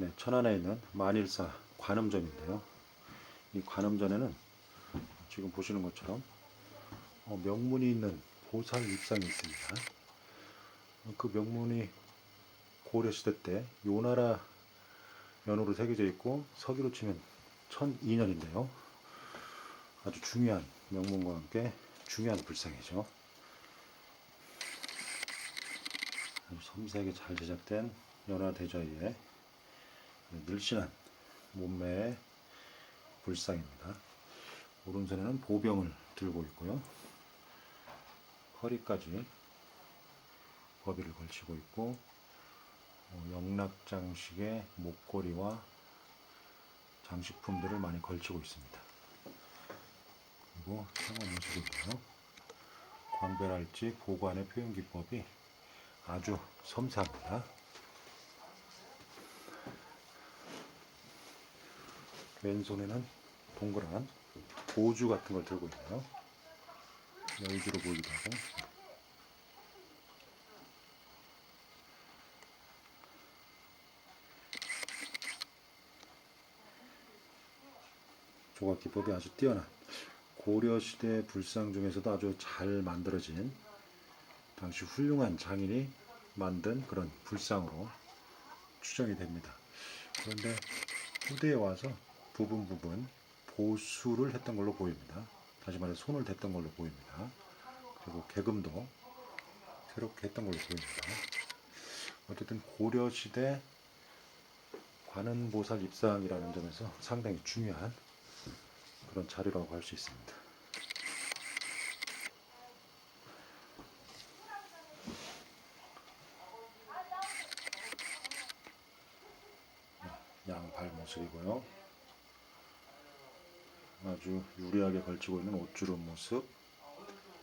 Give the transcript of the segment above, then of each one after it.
네, 천안에 있는 만일사 관음전인데요. 이 관음전에는 지금 보시는 것처럼 어, 명문이 있는 보살 입상이 있습니다. 어, 그 명문이 고려시대 때 요나라 연호로 새겨져 있고 서기로 치면 1002년인데요. 아주 중요한 명문과 함께 중요한 불상이죠. 섬세하게 잘 제작된 연화 대자위의 늘씬한 몸매의 불상입니다. 오른손에는 보병을 들고 있고요. 허리까지 거비를 걸치고 있고 어, 영락장식의 목걸이와 장식품들을 많이 걸치고 있습니다. 그리고 상어 모습이고요. 광별할지 보관의 표현 기법이 아주 섬세합니다. 왼손에는 동그란 보주 같은 걸 들고 있네요. 여의주로 보이기도 하고. 조각 기법이 아주 뛰어난 고려시대 불상 중에서도 아주 잘 만들어진 당시 훌륭한 장인이 만든 그런 불상으로 추정이 됩니다. 그런데 후대에 와서 부분 부분 보수를 했던 걸로 보입니다. 다시 말해 손을 댔던 걸로 보입니다. 그리고 개금도 새롭게 했던 걸로 보입니다. 어쨌든 고려시대 관은보살 입상이라는 점에서 상당히 중요한 그런 자료라고 할 수 있습니다. 양발 모습이고요. 아주 유리하게 걸치고 있는 옷주름 모습,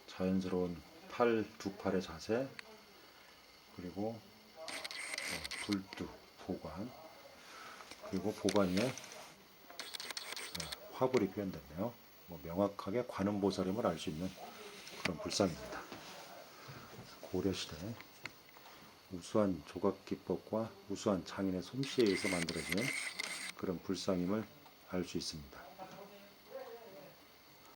자연스러운 팔 두 팔의 자세, 그리고 어, 불두 보관, 그리고 보관 위에 어, 화불이 표현됐네요. 뭐 명확하게 관음보살임을 알 수 있는 그런 불상입니다. 고려시대 우수한 조각 기법과 우수한 장인의 솜씨에 의해서 만들어진 그런 불상임을 알 수 있습니다.